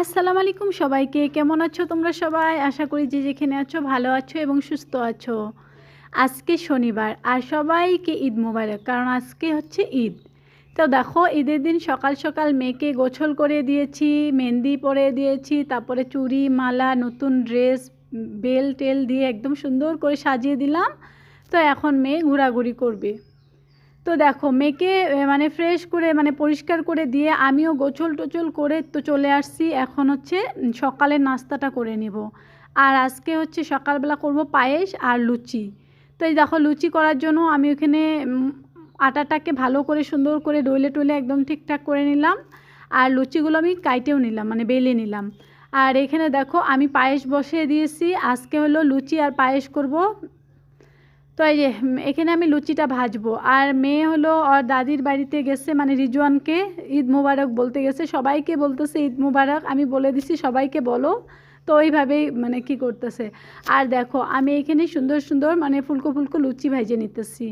আসসালামু আলাইকুম সবাইকে। কেমন আছো তোমরা সবাই? আশা করি যে যেখানে আছো ভালো আছো এবং সুস্থ আছো। আজকে শনিবার আর সবাইকে ঈদ মোবারক, কারণ আজকে হচ্ছে ঈদ। তো দেখো, ঈদের দিন সকাল সকাল মেয়েকে গোছল করে দিয়েছি, মেহেন্দি পরে দিয়েছি, তারপরে চুড়ি, মালা, নতুন ড্রেস, বেল টেল দিয়ে একদম সুন্দর করে সাজিয়ে দিলাম। তো এখন মেয়ে ঘোরাঘুরি করবে। তো দেখো মেয়েকে এ, মানে ফ্রেশ করে মানে পরিষ্কার করে দিয়ে আমিও গোছল টোছল করে তো চলে আসছি। এখন হচ্ছে সকালের নাস্তাটা করে নেব। আর আজকে হচ্ছে সকালবেলা করব পায়েস আর লুচি। তো এই দেখো লুচি করার জন্য আমি ওখানে আটাটাকে ভালো করে সুন্দর করে ডলে টলে একদম ঠিকঠাক করে নিলাম। আর লুচিগুলো আমি কাইটেও নিলাম মানে বেলে নিলাম। আর এখানে দেখো আমি পায়েস বসিয়ে দিয়েছি। আজকে হলো লুচি আর পায়েস করব। তো এই যে এখানে আমি লুচিটা ভাজবো। আর মেয়ে হলো ওর দাদির বাড়িতে গেছে মানে রিজওয়ানকে ঈদ মুবারক বলতে গেছে। সবাইকে বলতেছে, ঈদ মুবারক, আমি বলে দিছি, সবাইকে বলো। তো ওইভাবেই মানে কি করতেছে। আর দেখো, আমি এখানে সুন্দর সুন্দর মানে ফুলকো ফুলকো লুচি ভাইজে নিতেছি।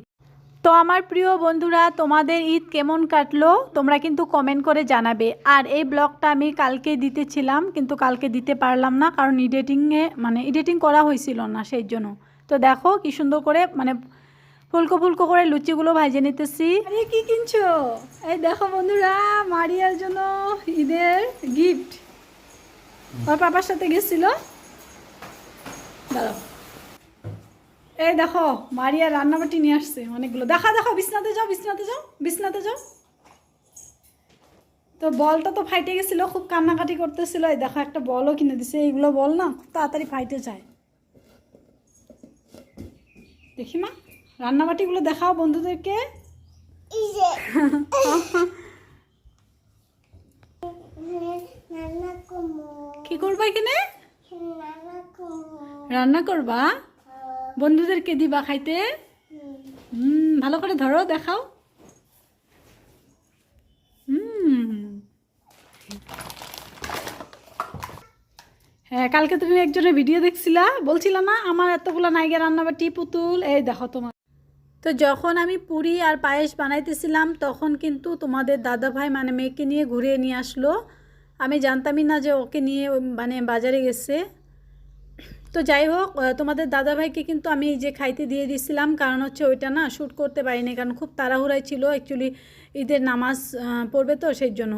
তো আমার প্রিয় বন্ধুরা, তোমাদের ঈদ কেমন কাটলো? তোমরা কিন্তু কমেন্ট করে জানাবে। আর এই ব্লগটা আমি কালকে দিতেছিলাম, কিন্তু কালকে দিতে পারলাম না, কারণ এডিটিংয়ে মানে এডিটিং করা হয়েছিল না, সেই জন্য। তো দেখো কি সুন্দর করে মানে ফুলকো ফুলকো করে লুচিগুলো ভাজে নিতেছি। কি কিনছো? এই দেখো বন্ধুরা, মারিয়ার জন্য ঈদের গিফট ওর পাপার সাথে গেছিল। এই দেখো, মারিয়া রান্নাবাটি নিয়ে আসছে অনেকগুলো। দেখা, দেখো, বিছনাতে যাও বিছনাতে যাও বিছনাতে যাও। তো বলটা তো ফাইটে গেছিল, খুব কান্নাকাটি করতেছিল। এই দেখো, একটা বলও কিনে দিছে। এইগুলো বল না, খুব তাড়াতাড়ি ফাইটে যায়। দেখি মা রান্নাবাটিগুলো দেখাও বন্ধুদেরকে। কি করবা এখানে? রান্না করবা? বন্ধুদেরকে দিবা খাইতে? হুম ভালো করে ধরো দেখাও হুম হ্যাঁ কালকে তুমি একজনের ভিডিও দেখছিলা? বলছিলা না, আমার এতগুলো নাইগা রান্নাবাটি পুতুল এই দেখো তোমার। তো যখন আমি পুরি আর পায়েস বানাইতেছিলাম, তখন কিন্তু তোমাদের দাদা ভাই মানে মেয়েকে নিয়ে ঘুরিয়ে নিয়ে আসলো। আমি জানতামই না যে ওকে নিয়ে মানে বাজারে গেছে। তো যাই হোক তোমাদের দাদাভাইকে কিন্তু আমি যে খাইতে দিয়ে দিছিলাম। কারণ হচ্ছে ওইটা না শ্যুট করতে পারিনি, কারণ খুব তাড়াহুড়াই ছিল। অ্যাকচুয়ালি ঈদের নামাজ পড়বে তো সেই জন্য।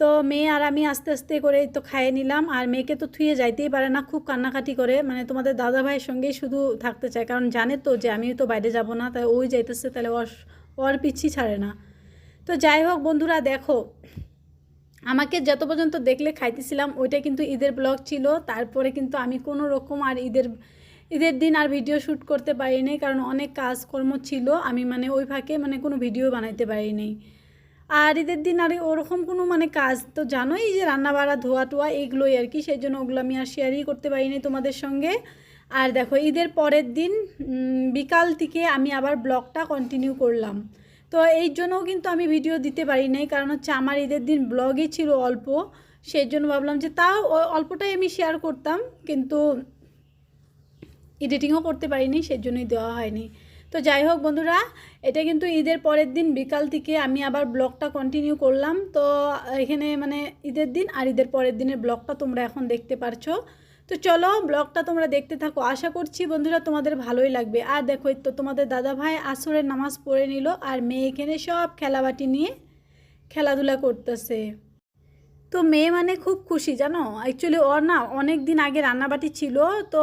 তো মেয়ে আর আমি আস্তে আস্তে করে তো খাইয়ে নিলাম। আর মেয়েকে তো থুয়ে যাইতেই পারে না, খুব কান্নাকাটি করে। মানে তোমাদের দাদা ভাইয়ের সঙ্গেই শুধু থাকতে চায়। কারণ জানে তো যে আমিও তো বাইরে যাব না, তাই ওই যাইতেছে, তাহলে ওর ওর পিছি ছাড়ে না। তো যাই হোক বন্ধুরা, দেখো, আমাকে যত পর্যন্ত দেখলে খাইতেছিলাম, ওইটা কিন্তু ঈদের ব্লগ ছিল। তারপরে কিন্তু আমি কোনো রকম আর ঈদের ঈদের দিন আর ভিডিও শ্যুট করতে পারিনি, কারণ অনেক কাজকর্ম ছিল। আমি মানে ওই ফাঁকে মানে কোনো ভিডিও বানাইতে পারিনি। আর ঈদের দিন আর ওরকম কোনো মানে কাজ তো জানোই যে রান্না বাড়া ধোয়া টোয়া এগুলোই আর কি। সেই জন্য ওগুলো আমি আর শেয়ারই করতে পারিনি তোমাদের সঙ্গে। আর দেখো, ঈদের পরের দিন বিকাল থেকে আমি আবার ব্লগটা কন্টিনিউ করলাম। তো এই জন্যও কিন্তু আমি ভিডিও দিতে পারি নাই, কারণ হচ্ছে আমার ঈদের দিন ব্লগই ছিল অল্প। সেই জন্য ভাবলাম যে তাও অল্পটাই আমি শেয়ার করতাম, কিন্তু এডিটিংও করতে পারিনি, সেই জন্যই দেওয়া হয়নি। তো যাই হোক বন্ধুরা, এটা কিন্তু ঈদের পরের দিন, বিকাল থেকে আমি আবার ব্লগটা কন্টিনিউ করলাম। তো এখানে মানে ঈদের দিন আর ঈদের পরের দিনের ব্লগটা তোমরা এখন দেখতে পারছ। তো চলো ব্লগটা তোমরা দেখতে থাকো। আশা করছি বন্ধুরা তোমাদের ভালোই লাগবে। আর দেখো তো তোমাদের দাদা ভাই আসরের নামাজ পড়ে নিল আর মেয়ে এখানে সব খেলাবাটি নিয়ে খেলাধুলা করতেছে। তো মেয়ে মানে খুব খুশি, জানো? অ্যাকচুয়ালি ওর না অনেক দিন আগে রান্নাবাটি ছিল। তো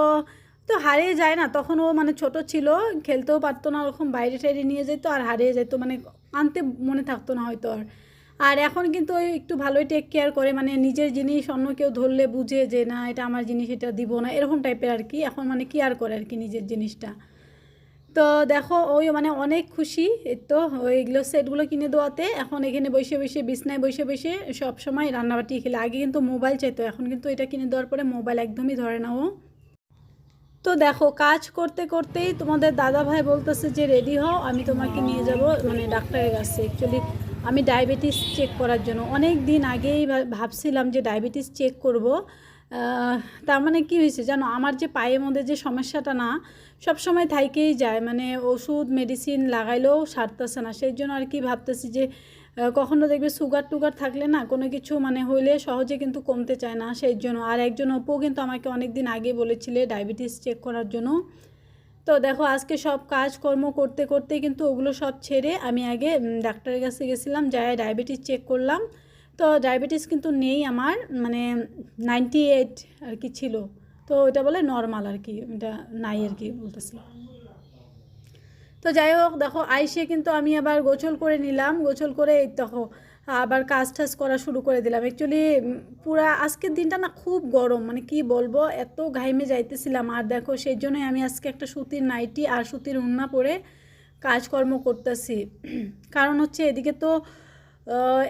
তো হারিয়ে যায় না, তখন ও মানে ছোট ছিল, খেলতেও পারতো না, ওরকম বাইরে টাইরে নিয়ে যেত আর হারিয়ে যেত মানে আনতে মনে থাকতো না হয়তো আর। আর এখন কিন্তু ওই একটু ভালোই টেক কেয়ার করে মানে নিজের জিনিস অন্য কেউ ধরলে বুঝে যে, না, এটা আমার জিনিস, এটা দিব না, এরকম টাইপের আর কি, এখন মানে কেয়ার করে আর কি নিজের জিনিসটা। তো দেখো, ওই মানে অনেক খুশি তো ওইগুলো সেটগুলো কিনে দেওয়াতে, এখন এখানে বসে বসে, বিছনায় বসে বসে সব সময় রান্নাবাটি খেলে। আগে কিন্তু মোবাইল চাইতো, এখন কিন্তু এটা কিনে দেওয়ার পরে মোবাইল একদমই ধরে না ও। তো দেখো, কাজ করতে করতেই তোমাদের দাদা ভাই বলতেছে যে, রেডি হও, আমি তোমাকে নিয়ে যাব। মানে ডাক্তারের কাছে। অ্যাকচুয়ালি আমি ডায়াবেটিস চেক করার জন্য অনেক দিন আগেই ভাবছিলাম যে ডায়াবেটিস চেক করব। তার মানে কি হয়েছে জানো, আমার যে পায়ের মধ্যে যে সমস্যাটা না, সব সময় থাইকেই যায়। মানে ওষুধ মেডিসিন লাগাইলেও সারতেছে না। সেই জন্য আর কি ভাবতেছি যে কখনো দেখবে সুগার টুগার থাকলে না কোনো কিছু মানে হইলে সহজে কিন্তু কমতে চায় না সেই জন্য। আর একজন অপু কিন্তু আমাকে অনেক দিন আগে বলেছিলে ডায়াবেটিস চেক করার জন্য। তো দেখো, আজকে সব কাজকর্ম করতে করতে কিন্তু ওগুলো সব ছেড়ে আমি আগে ডাক্তারের কাছে গেছিলাম যাই ডায়াবেটিস চেক করলাম। তো ডায়াবেটিস কিন্তু নেই আমার মানে নাইনটি এইট আর কি ছিল। তো ওইটা বলে নর্মাল আর কি এটা নাই আর কি বলতেছি। তো যাই হোক, দেখো, আইসে কিন্তু আমি আবার গোসল করে নিলাম। গোসল করে এই দেখো, আবার কাজ টাজ করা শুরু করে দিলাম। অ্যাকচুয়ালি পুরা আজকের দিনটা না খুব গরম। মানে কি বলব, এত ঘাইমে যাইতেছিলাম। আর দেখো, সেই জন্যই আমি আজকে একটা সুতির নাইটি আর সুতির উন্না পরে কাজকর্ম করতেছি। কারণ হচ্ছে এদিকে তো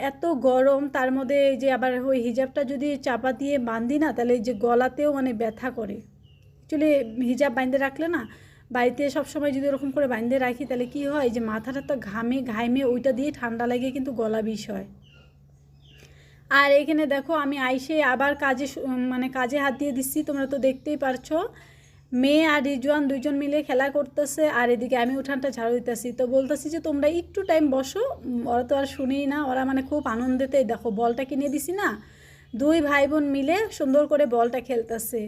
এত গরম। তার মধ্যে এই যে আবার ওই হিজাবটা যদি চাপা দিয়ে বাঁধি না, তাহলে এই যে গলাতেও মানে ব্যথা করে। অ্যাকচুয়ালি হিজাব বাইন্ধে রাখলে না বাড়িতে সবসময় যদি ওরকম করে বাইন্ধে রাখি, তাহলে কি হয় যে মাথাটা তো ঘামে, ঘাইমে ওইটা দিয়ে ঠান্ডা লাগে কিন্তু গলা বিষ হয়। আর এখানে দেখো আমি আইসে আবার কাজে মানে কাজে হাত দিয়ে দিচ্ছি, তোমরা তো দেখতেই পারছ। মেয়ে আর রিজওয়ান দুজন মিলে খেলা করতেছে, আর এদিকে আমি উঠানটা ঝাড়ু দিতেছি। তো বলতেছি যে, তোমরা একটু টাইম বসো ওরা তো আর শুনেই না, ওরা মানে খুব আনন্দেতে দেখো, বলটা কিনে দিছি না? দুই ভাই বোন মিলে সুন্দর করে বলটা খেলতেছে।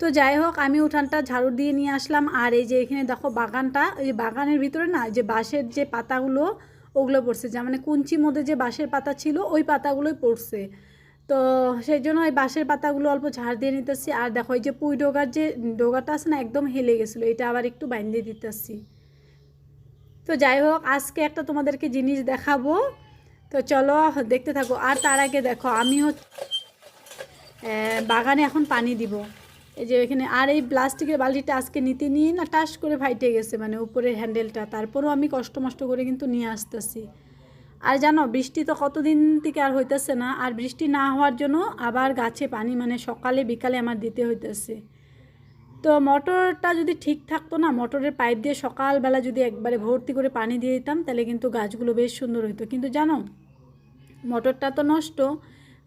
তো যাই হোক, আমি উঠানটা ঝাড়ু দিয়ে নিয়ে আসলাম। আর এই যে এখানে দেখো বাগানটা, এই বাগানের ভিতরে না যে বাঁশের যে পাতাগুলো, ওগুলো পড়ছে। যা মানে কুঞ্চির মধ্যে যে বাঁশের পাতা ছিল, ওই পাতাগুলোই পড়ছে। তো সেই জন্য ওই বাঁশের পাতাগুলো অল্প ঝাড় দিয়ে নিতেছি। আর দেখো এই যে পুঁই ডোগার যে ডোগাটা আছে না, একদম হেলে গেছিল। এটা আবার একটু বাইন্দে দিতেছি। তো যাই হোক, আজকে একটা তোমাদেরকে জিনিস দেখাবো। তো চলো, দেখতে থাকো। আর তার আগে দেখো, আমি হচ্ছে বাগানে এখন পানি দিব। এই যে এখানে আর এই প্লাস্টিকের বালতিটা আজকে নিতে নিয়ে না টাস করে ফাইটে গেছে মানে উপরের হ্যান্ডেলটা। তারপরেও আমি কষ্ট মষ্ট করে কিন্তু নিয়ে আসতেছি। আর জানো, বৃষ্টি তো কতদিন থেকে আর হইতেছে না, আর বৃষ্টি না হওয়ার জন্য আবার গাছে পানি মানে সকালে বিকালে আমার দিতে হইতেছে। তো মোটরটা যদি ঠিক থাকতো না, মোটরের পাইপ দিয়ে সকালবেলা যদি একবারে ভর্তি করে পানি দিয়ে দিতাম, তাহলে কিন্তু গাছগুলো বেশ সুন্দর হতো কিন্তু জানো, মোটরটা তো নষ্ট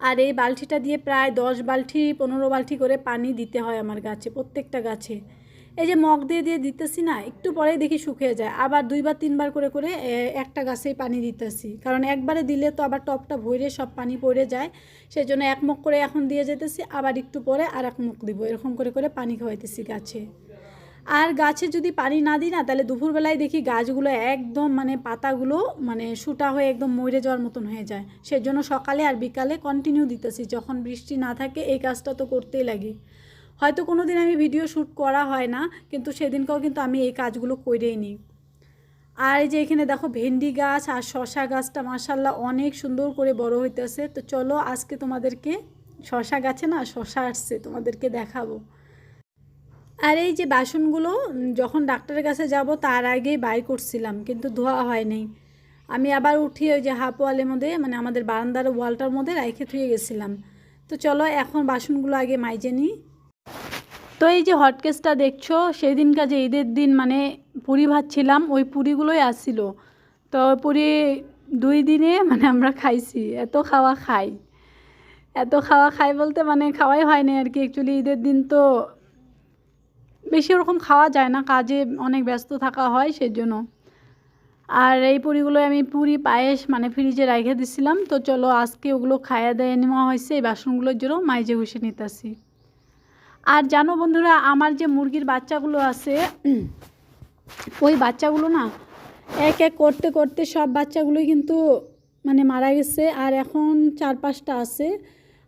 আর এই বালতিটা দিয়ে প্রায় দশ বালতি, পনেরো বালতি করে পানি দিতে হয় আমার গাছে, প্রত্যেকটা গাছে। এই যে মগ দিয়ে দিয়ে দিতেছি না, একটু পরেই দেখি শুকিয়ে যায়। আবার দুইবার, তিনবার করে করে একটা গাছেই পানি দিতেছি। কারণ একবারে দিলে তো আবার টপটা ভরে সব পানি পড়ে যায়। সেই জন্য এক মুখ করে এখন দিয়ে যেতেছি, আবার একটু পরে আর এক মুখ দিব। এরকম করে করে পানি খাওয়াইতেছি গাছে। আর গাছে যদি পানি না দিই না, তাহলে দুপুরবেলায় দেখি গাছগুলো একদম মানে পাতাগুলো মানে শুটা হয়ে একদম মরে যাওয়ার মতন হয়ে যায়। সেজন্য সকালে আর বিকালে কন্টিনিউ দিতেছি। যখন বৃষ্টি না থাকে, এই কাজটা তো করতেই লাগে। হয়তো কোনো দিন আমি ভিডিও শ্যুট করা হয় না, কিন্তু সেদিনকেও কিন্তু আমি এই কাজগুলো করেই নিই। আর এই যে এখানে দেখো ভেন্ডি গাছ আর শশা গাছটা মাসাল্লাহ অনেক সুন্দর করে বড় হইতেছে। তো চলো আজকে তোমাদেরকে শশা গাছে না শশা আসছে, তোমাদেরকে দেখাবো। আর এই যে বাসনগুলো যখন ডাক্তারের কাছে যাব তার আগেই বাই করছিলাম, কিন্তু ধোয়া হয়নি। আমি আবার উঠি ওই যে হাফ ওয়ালের মধ্যে মানে আমাদের বারান্দার ওয়ালটার মধ্যে রেখে থুয়ে গেছিলাম। তো চলো এখন বাসনগুলো আগে মাইজে নিই। তো এই যে হটকেসটা দেখছ সেই দিনকার যে ঈদের দিন মানে পুরি ভাজছিলাম, ওই পুরিগুলোই আসছিল। তো পুরি দুই দিনে মানে আমরা খাইছি, এত খাওয়া খাই। এত খাওয়া খাই বলতে মানে খাওয়াই হয়নি আর কি। অ্যাকচুয়ালি ঈদের দিন তো বেশি ওরকম খাওয়া যায় না, কাজে অনেক ব্যস্ত থাকা হয় সেজন্য। আর এই পুরিগুলো আমি পুরি, পায়েস মানে ফ্রিজে রেখে দিছিলাম, তো চলো আজকে ওগুলো খাইয়া দেয় নেওয়া হয়েছে, এই বাসনগুলোর জন্য মাইজে ঘষে নিতেছি। আর জানো বন্ধুরা, আমার যে মুরগির বাচ্চাগুলো আছে, ওই বাচ্চাগুলো না এক এক করতে করতে সব বাচ্চাগুলোই কিন্তু মানে মারা গেছে, আর এখন চার পাঁচটা আছে।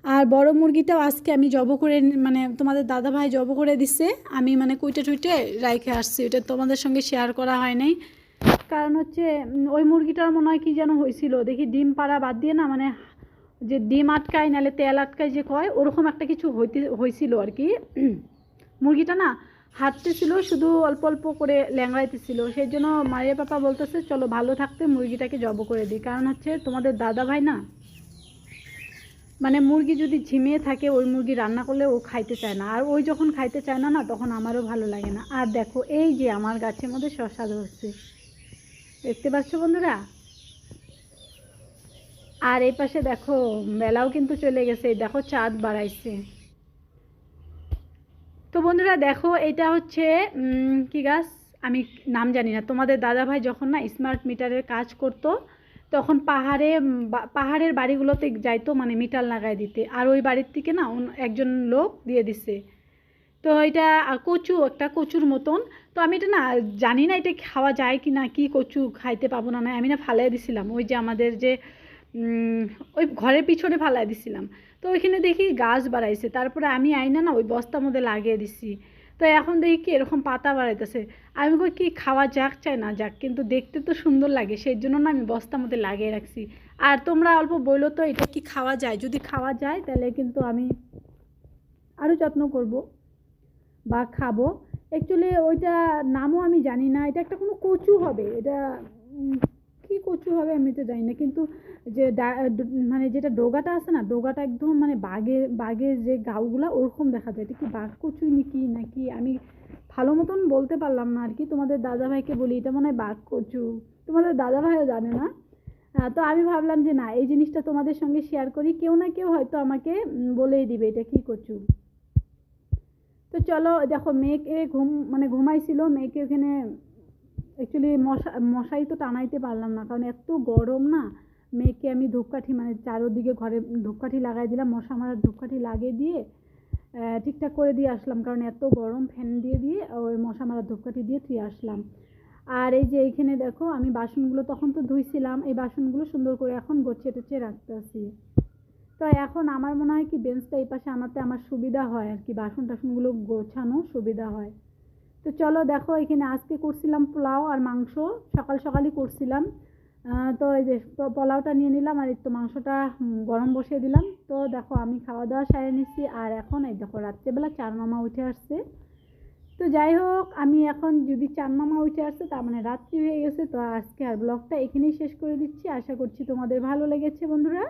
আর বড় মুরগিটাও আজকে আমি জব করে মানে তোমাদের দাদা ভাই জব করে দিছে। আমি মানে কুইটে টুইটে রাইখে আসছি। ওটা তোমাদের সঙ্গে শেয়ার করা হয় নাই। কারণ হচ্ছে ওই মুরগিটার মনে হয় কি যেন হয়েছিল দেখি ডিম পাড়া বাদ দিয়ে না মানে যে ডিম আটকায় নাহলে তেল আটকায় যে কয়, ওরকম একটা কিছু হইতে হয়েছিল আর কি। মুরগিটা না হাঁটতেছিল, শুধু অল্প অল্প করে ল্যাংড়াইতেছিল। সেই জন্য মায়ের পাপা বলতেছে, চলো ভালো থাকতে মুরগিটাকে জব করে দিই। কারণ হচ্ছে তোমাদের দাদা ভাই না মানে মুরগি যদি ঝিমিয়ে থাকে, ওই মুরগি রান্না করলে ও খাইতে চায় না। আর ওই যখন খাইতে চায় না না, তখন আমারও ভালো লাগে না। আর দেখো, এই যে আমার গাছের মধ্যে শশা ধরছে। দেখতে পাচ্ছ বন্ধুরা? আর এই পাশে দেখো বেলাও কিন্তু চলে গেছে। দেখো, চাঁদ বাড়াইছে। তো বন্ধুরা, দেখো, এটা হচ্ছে কি গাছ? আমি নাম জানি না। তোমাদের দাদা ভাই যখন না স্মার্ট মিটারের কাজ করতো তখন পাহাড়ে পাহাড়ের বাড়িগুলোতে যাইতো মানে মিটার লাগাই দিতে। আর ওই বাড়ির থেকে না একজন লোক দিয়ে দিছে। তো এটা কচু, একটা কচুর মতন। তো আমি এটা না, জানি না এটা খাওয়া যায় কি না কি কচু খাইতে পাবো না না, আমি না ফালাই দিছিলাম। ওই যে আমাদের যে ওই ঘরের পিছনে ফালাই দিছিলাম। তো ওইখানে দেখি গাছ বাড়াইছে। তারপরে আমি আইনা না, ওই বস্তার মধ্যে লাগিয়ে দিছি। তো এখন দেখি কি এরকম পাতা বাড়াইতেছে। আমি কই কি খাওয়া যাক, চাই না যাক, কিন্তু দেখতে তো সুন্দর লাগে সেই জন্য না আমি বস্তার মধ্যে লাগিয়ে রাখছি। আর তোমরা অল্প বলল তো, এটা কি খাওয়া যায়? যদি খাওয়া যায়, তাহলে কিন্তু আমি আরও যত্ন করব বা খাব। অ্যাকচুয়ালি ওইটা নামও আমি জানি না, এটা একটা কোনো কচু হবে, এটা কি কচু হবে আমি তো জানি না। কিন্তু যে মানে যেটা ডোগাটা আছে না, ডোগাটা একদম মানে বাঘের বাঘের যে গাউগুলা ওরকম দেখা যায়। কি বাঘ কচুই নাকি নাকি আমি ভালো মতন বলতে পারলাম না আর কি তোমাদের দাদাভাইকে বলি, এটা মনে হয় বাঘ কচু। তোমাদের দাদাভাইও জানে না। তো আমি ভাবলাম যে না, এই জিনিসটা তোমাদের সঙ্গে শেয়ার করি। কেউ না কেউ হয়তো আমাকে বলেই দিবে এটা কি কচু। তো চলো, দেখো, মেয়েকে ঘুম মানে ঘুমাইছিল। মেয়েকে ওখানে অ্যাকচুয়ালি মশা মশাই তো টানাইতে পারলাম না। কারণ এত গরম না, মেয়েকে আমি ধূপকাঠি মানে চারোদিকে ঘরে ধূপকাঠি লাগাই দিলাম, মশা মারার ধূপকাঠি লাগিয়ে দিয়ে ঠিকঠাক করে দিয়ে আসলাম। কারণ এত গরম ফ্যান দিয়ে দিয়ে, ওই মশা মারার ধূপকাঠি দিয়ে ধুয়ে আসলাম। আর এই যে এইখানে দেখো, আমি বাসনগুলো তখন তো ধুইছিলাম, এই বাসনগুলো সুন্দর করে এখন গোছিয়ে টোছিয়ে রাখতেছি। তো এখন আমার মনে হয় কি বেঞ্চটা এই পাশে আনাতে আমার সুবিধা হয় আর কি বাসন টাসনগুলো গোছানো সুবিধা হয়। তো চলো দেখো, এখানে আজকে করছিলাম পোলাও আর মাংস, সকাল সকালই করছিলাম। তো এই যে পোলাওটা নিয়ে নিলাম আর একটু মাংসটা গরম বসিয়ে দিলাম। তো দেখো, আমি খাওয়া দাওয়া সারে নিচ্ছি আর এখন এই দেখো রাত্রেবেলা চার মামা উঠে আসছে। তো যাই হোক, আমি এখন যদি চার মামা উঠে আসছে, তার মানে রাত্রি হয়ে গেছে, তো আজকে আর ব্লগটা এখানেই শেষ করে দিচ্ছি। আশা করছি তোমাদের ভালো লেগেছে, বন্ধুরা।